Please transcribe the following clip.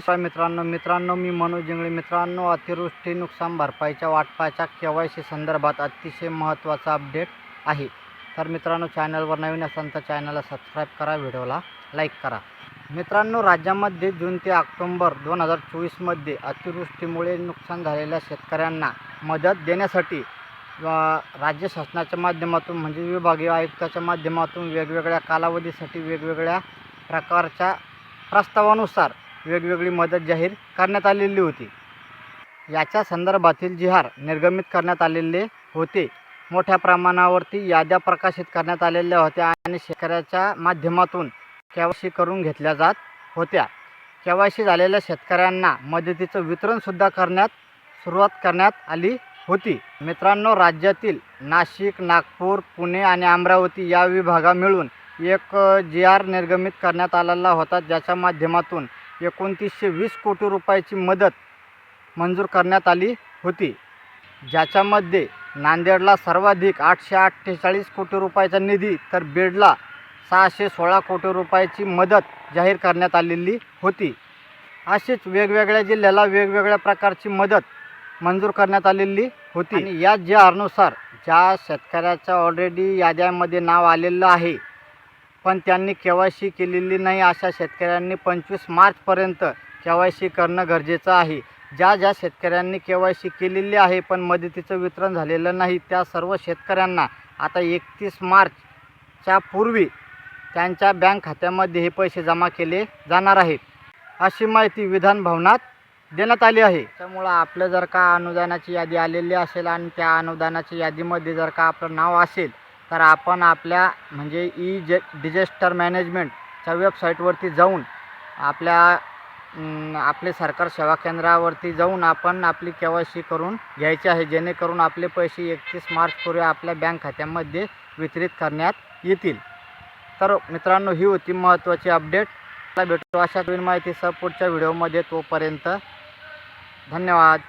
नमस्कार मित्रांनो मित्रांनो मी मनोज जिंगळे. मित्रांनो अतिवृष्टी नुकसान भरपाईच्या वाटपाच्या के वाय सी संदर्भात अतिशय महत्त्वाचा अपडेट आहे. तर मित्रांनो चॅनलवर नवीन असाल तर चॅनलला सबस्क्राईब करा व्हिडिओला लाईक करा. मित्रांनो राज्यामध्ये जून ते ऑक्टोंबर दोन हजार चोवीसमध्ये अतिवृष्टीमुळे नुकसान झालेल्या शेतकऱ्यांना मदत देण्यासाठी राज्य शासनाच्या माध्यमातून म्हणजे विभागीय आयुक्ताच्या माध्यमातून वेगवेगळ्या कालावधीसाठी वेगवेगळ्या प्रकारच्या प्रस्तावानुसार वेगवेगळी मदत जाहीर करण्यात आलेली होती. याच्या संदर्भातील जिहार निर्गमित करण्यात आलेले होते. मोठ्या प्रमाणावरती याद्या प्रकाशित करण्यात आलेल्या होत्या आणि शेतकऱ्याच्या माध्यमातून केवायसी करून घेतल्या जात होत्या. केवायसी झालेल्या शेतकऱ्यांना मदतीचं वितरणसुद्धा करण्यात सुरुवात करण्यात आली होती. मित्रांनो राज्यातील नाशिक नागपूर पुणे आणि अमरावती या विभागा मिळून एक जी आर निर्गमित करण्यात आलेला होता ज्याच्या माध्यमातून एकोणतीसशे वीस कोटी रुपयाची मदत मंजूर करण्यात आली होती. ज्याच्यामध्ये नांदेडला सर्वाधिक आठशे अठ्ठेचाळीस कोटी रुपयाचा निधी तर बीडला सहाशे सोळा कोटी रुपयाची मदत जाहीर करण्यात आलेली होती. अशीच वेगवेगळ्या जिल्ह्याला वेगवेगळ्या प्रकारची मदत मंजूर करण्यात आलेली होती. आणि या ज्यानुसार ज्या शेतकऱ्याच्या ऑलरेडी याद्यामध्ये नाव आलेलं आहे पण त्यांनी के वाय सी केलेली नाही अशा शेतकऱ्यांनी पंचवीस मार्चपर्यंत के वाय सी करणं गरजेचं आहे. ज्या ज्या शेतकऱ्यांनी के वाय सी केलेली आहे पण मदतीचं वितरण झालेलं नाही त्या सर्व शेतकऱ्यांना आता एकतीस मार्चच्या पूर्वी त्यांच्या बँक खात्यामध्ये हे पैसे जमा केले जाणार आहेत. अशी माहिती विधान भवनात देण्यात आली आहे. त्यामुळं आपलं जर का अनुदानाची यादी आलेली असेल आणि त्या अनुदानाच्या यादीमध्ये जर का आपलं नाव असेल तर आपण आपल्या म्हणजे ई जे डिजेस्टर मॅनेजमेंटच्या वेबसाईटवरती जाऊन आपल्या आपले सरकार सेवा केंद्रावरती जाऊन आपण आपली के वाय सी करून घ्यायची आहे जेणेकरून आपले पैसे एकतीस मार्चपूर्वी आपल्या बँक खात्यामध्ये वितरित करण्यात येतील. तर मित्रांनो ही होती महत्त्वाची अपडेट. भेटतो अशा नवीन माहितीसह पुढच्या व्हिडिओमध्ये तोपर्यंत धन्यवाद.